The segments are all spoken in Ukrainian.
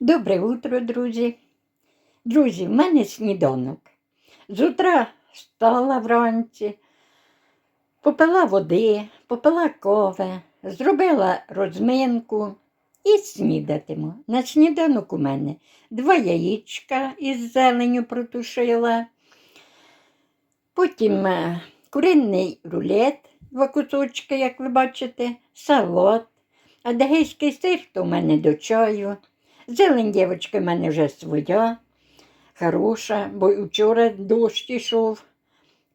Добре утро, друзі. Друзі, в мене сніданок. З утра встала вранці, попила води, попила кави, зробила розминку і снідатиму. На сніданок у мене два яєчка із зеленю протушила, потім е, куринний рулет, два кусочки, як ви бачите, салат, адегейський сир то в мене до чаю. Зелень, дівчатки, в мене вже своя, хороша, бо вчора дощ ішов,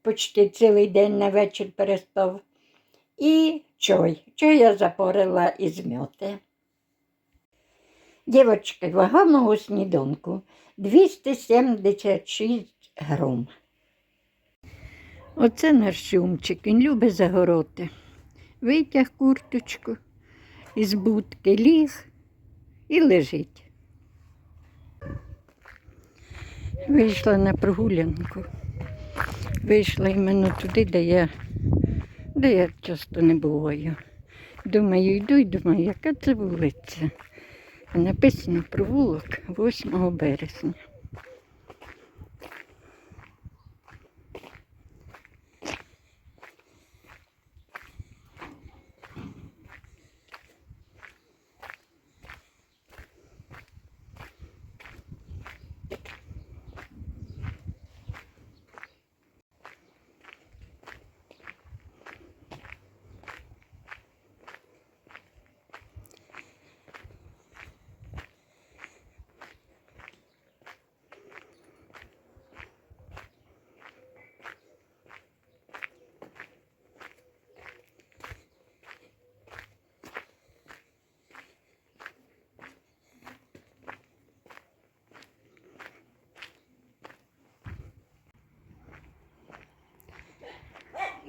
почти цілий день на вечір перестав. І чай. Чай я запорила із мьоти. Дівчатки, вага мого сніданку 276 грам. Оце наш сумчик, він любить загороти. Витяг курточку із будки, ліг і лежить. Вийшла на прогулянку. Вийшла іменно туди, де я, де я часто не буваю. Думаю, йду і думаю, яка це вулиця. Написано провулок 8 березня.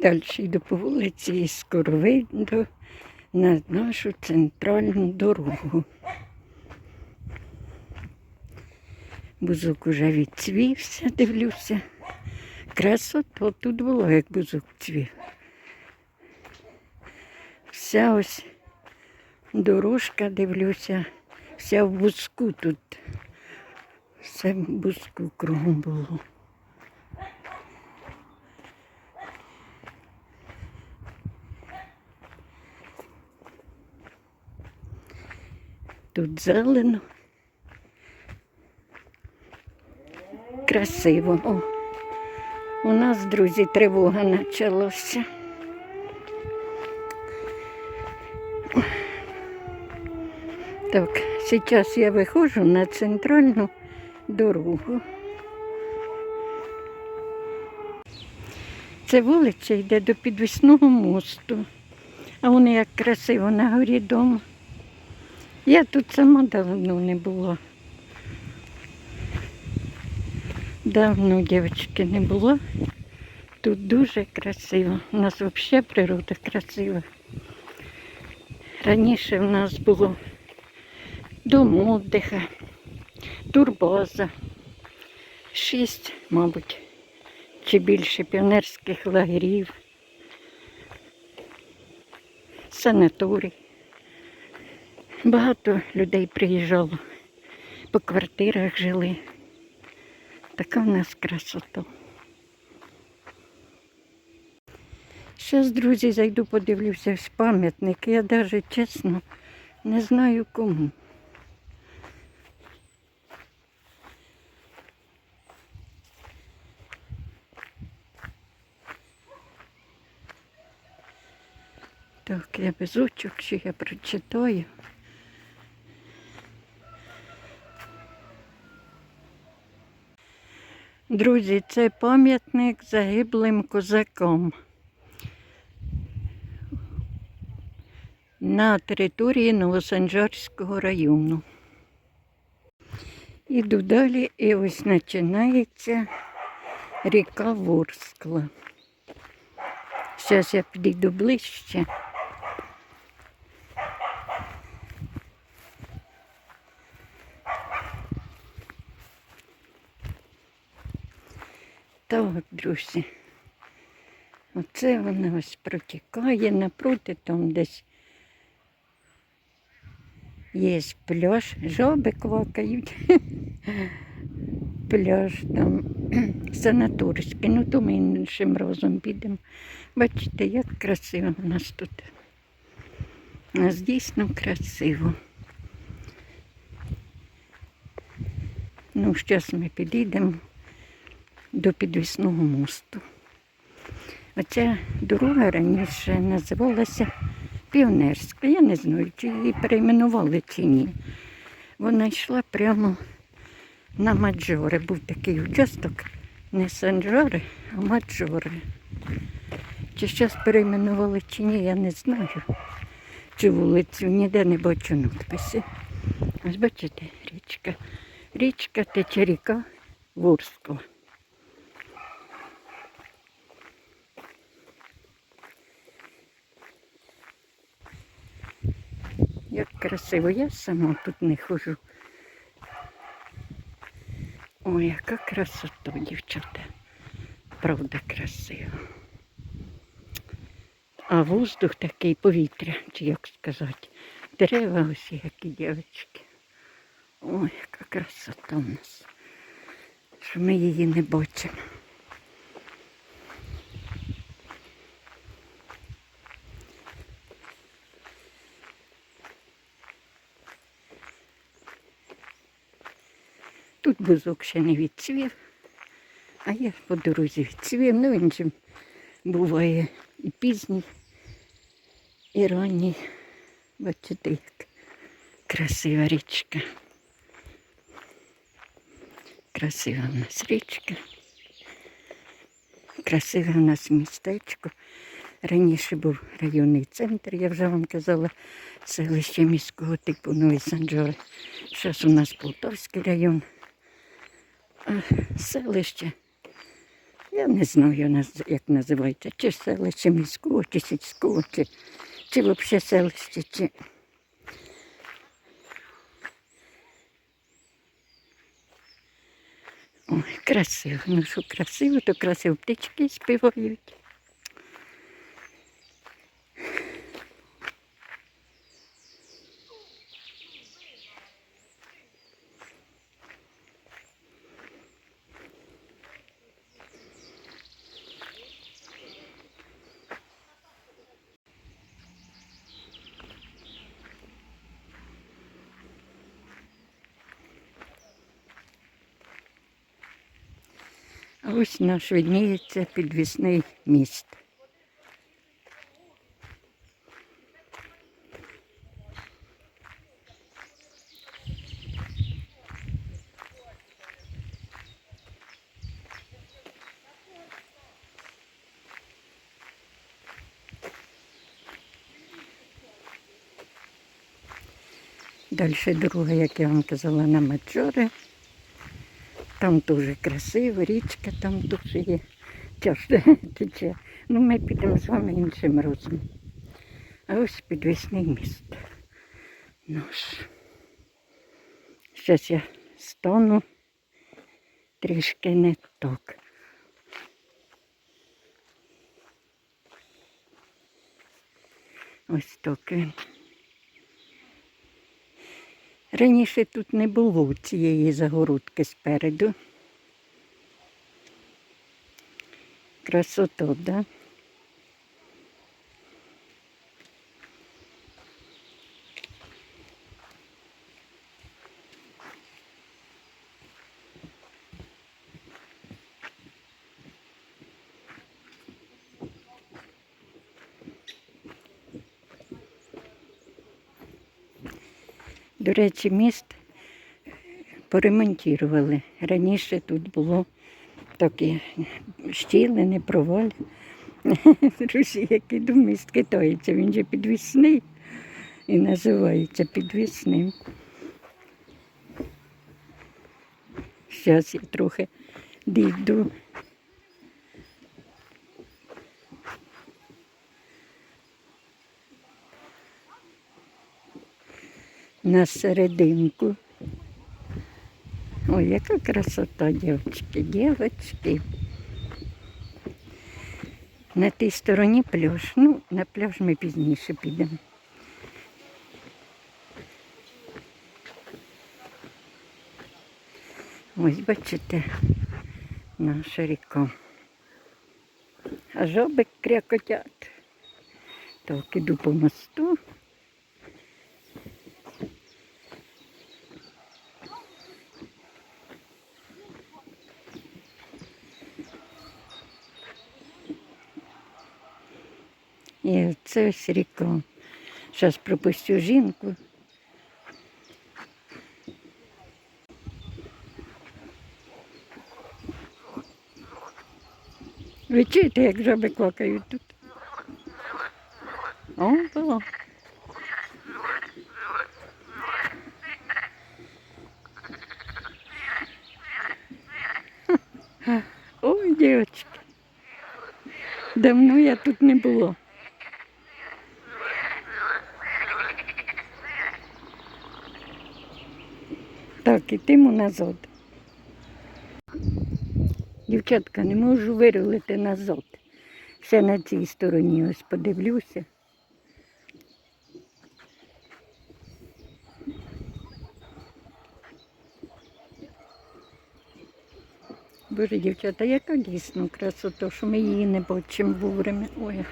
Далі йду по вулиці і скоро вийду на нашу центральну дорогу. Бузок уже відцвівся, дивлюся. Красота тут було, як бузок цвів. Вся ось дорожка, дивлюся, вся в бузку тут. Все в бузку кругом було. Тут зелено. Красиво. О, у нас, друзі, тривога почалася. Так, зараз я виходжу на центральну дорогу. Це вулиця йде до підвісного мосту. А воно як красиво на горі дому. Я тут сама давно не була. Давно, дівчатки, не було. Тут дуже красиво. У нас взагалі природа красива. Раніше в нас було дом отдиха, турбаза, шість, мабуть, чи більше піонерських лагерів, санаторій. Багато людей приїжджало, по квартирах жили. Така в нас красота. Зараз, друзі, зайду, подивлюся в пам'ятник. Я навіть чесно не знаю кому. Так, я без очок, чи я прочитаю. Друзі, це пам'ятник загиблим козакам на території Новосанжарського району. Іду далі і ось починається ріка Ворскла. Зараз я підійду ближче. Так, друзі. Оце вона ось протікає напроти там десь Є пляж, жаби квакають. Пляж там санаторський, ну то ми іншим разом підемо. Бачите, як красиво у нас тут. У нас дійсно красиво. Ну, зараз ми підійдемо до підвісного мосту. Оця дорога раніше називалася Піонерська. Я не знаю, чи її перейменували чи ні. Вона йшла прямо на Маджоре. Був такий участок, не Санджори, а Маджоре. Чи зараз перейменували чи ні, я не знаю. Чи вулицю, ніде не бачу надписи. Ось бачите, річка. Річка тече ріка Ворскла. Як красиво, я сама тут не хожу. Ой, яка красота, дівчата. Правда красиво. А воздух такий повітря, чи як сказати. Дерева ось які дівчатки. Ой, яка красота у нас. Що ми її не бачимо. Тут бузок ще не відцвів, а я по дорозі відцвів. Ну він же буває і пізній, і ранній. Бачите, як красива річка. Красива в нас річка. Красиве в нас містечко. Раніше був районний центр, я вже вам казала, селище міського типу Нові Санджори. Зараз у нас Полтавський район. Селище. Я не знаю, як називається, чи селище міського, чи сільського, чи, чи взагалі селище, чи. Ой, красиво. Ну що красиво, то красиво птички співають. Ось наш видніється підвісний міст. Далі дорога, як я вам казала, на Маджоре. Там дуже красиво, річка там дуже є. Часто тече. Ну, ми підемо з вами іншим разом. А ось підвісний міст. Наш. Зараз я стану трішки не так. Ось так він. Раніше тут не було цієї загородки спереду. Красота, да? До речі, міст поремонтували. Раніше тут було такі щілини, проваль. Друзі, який до міст китається, він же підвісний і називається підвісним. Зараз я трохи дійду. на серединку. Ой, яка красота, дівчики, дівчатки. На тій стороні пляж. Ну, на пляж ми пізніше підемо. Ось бачите наша ріка. А жоби крякотять. Так, іду по мосту. Це ось ріка. Зараз пропустю жінку. Ви чуєте, як жаби квакають тут? О, о. Ой, дівчатки. Давно я тут не було. Так, ітимо назад. Дівчатка, не можу вирулити назад. Ще на цій стороні ось подивлюся. Боже, дівчата, яка дійсно красота, що ми її не бачимо вовремя. Ой.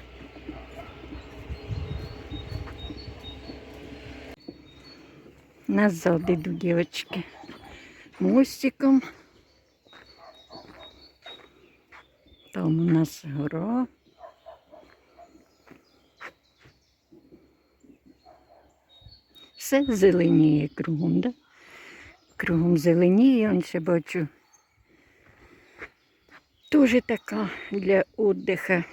Назад іду, дівчатки. Мостиком. Там у нас гора. Все зеленіє кругом, да? Кругом зеленіє, он ще бачу. Тоже така для віддиха.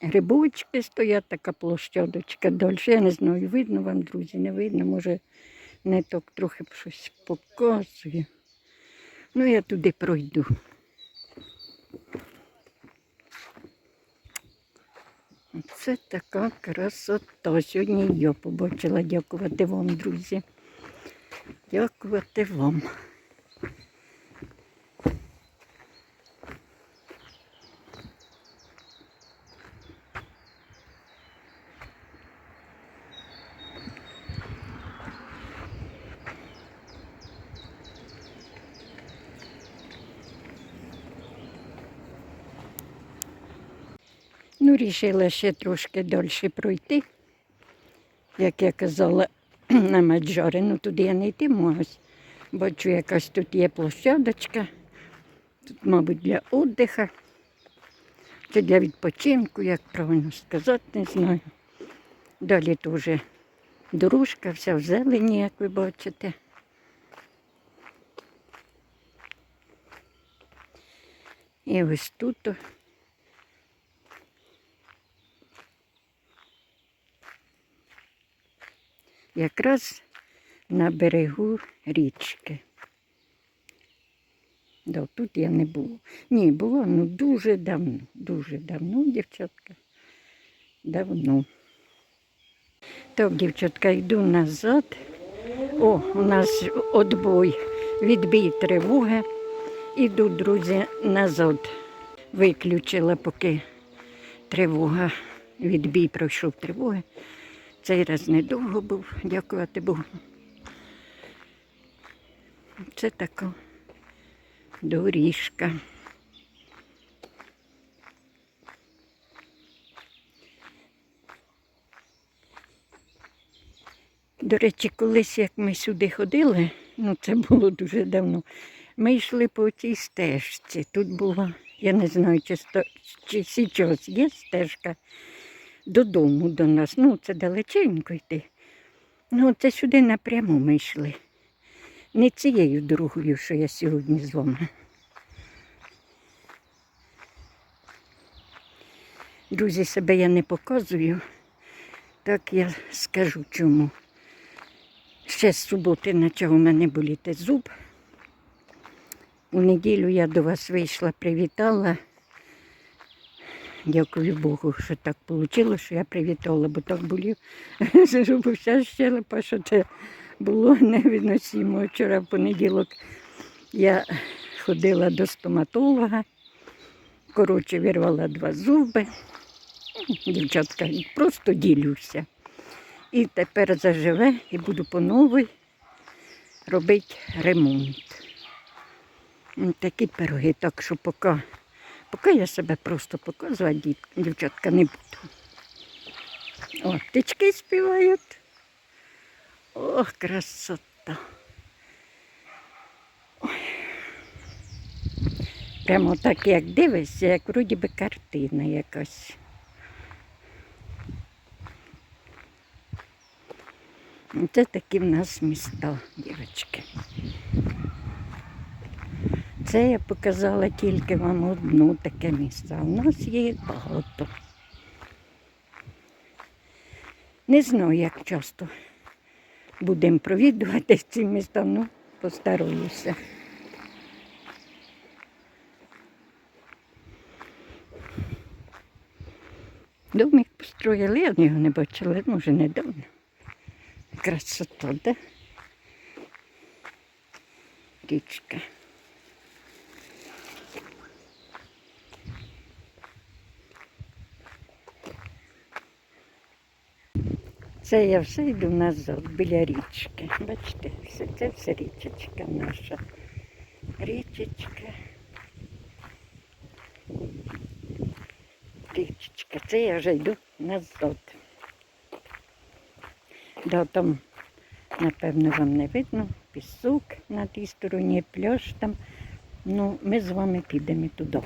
Грибочки стоять, така площадочка далі. Я не знаю, видно вам, друзі, не видно, може не так трохи щось показує. Ну, я туди пройду. Це така красота. Сьогодні я побачила. Дякувати вам, друзі. Дякувати вам. Ну, рішила ще трошки далі пройти. Як я казала, на Маджари, ну туди я не йтиму, ось бачу, якась тут є площадочка. Тут, мабуть, для віддиха, чи для відпочинку, як правильно сказати, не знаю. Далі теж дорожка, вся в зелені, як ви бачите. І ось тут. Якраз на берегу річки. Да, тут я не було. Ні, було ну дуже давно, дуже давно, дівчатка. Давно. Так, дівчатка, йду назад. О, у нас отбой, відбій тривоги. Іду, друзі, назад. Виключила, поки тривога, відбій пройшов тривоги. Цей раз недовго був, дякувати Богу. Це така доріжка. До речі, колись як ми сюди ходили, ну це було дуже давно, ми йшли по цій стежці. Тут була, я не знаю, чи, чи зараз є стежка додому до нас. Ну, це далеченько йти. Ну, це сюди напряму ми йшли. Не цією дорогою, що я сьогодні з вами. Друзі, себе я не показую. Так я скажу чому. Ще з суботи почав у мене боліти зуб. У неділю я до вас вийшла, привітала. Дякую Богу, що так вийшло, що я привітала, бо так болів. Зробився щелепа, що це було невиносимо. Вчора в понеділок я ходила до стоматолога, коротше, вирвала два зуби. Дівчатка, просто ділюся. І тепер заживе і буду по новій робити ремонт. Такі пироги, так що поки, поки я себе просто показувати, дів- дівчатка, не буду. О, птички співають. Ох, красота. Ой. Прямо так, як дивишся, як вроді би картина якась. Це такі в нас міста, дівчатки. Це я показала тільки вам одну таке місце. в нас є багато. Не знаю, як часто будемо провідувати ці міста, ну постаруюся. Домик построїли, я його не бачила, може, недавно. Красота, да? Річка. Це я все йду назад, біля річки. Бачите, все, це все річечка наша. Річечка. Річечка. Це я вже йду назад. Да, там, напевно, вам не видно, пісок на тій стороні, пляж там. Ну, ми з вами підемо туди.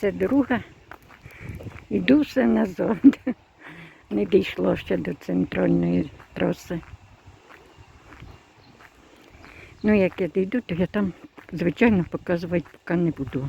Це друга. Іду все назад. Не дійшло ще до центральної траси. Ну, як я дійду, то я там, звичайно, показувати поки не буду.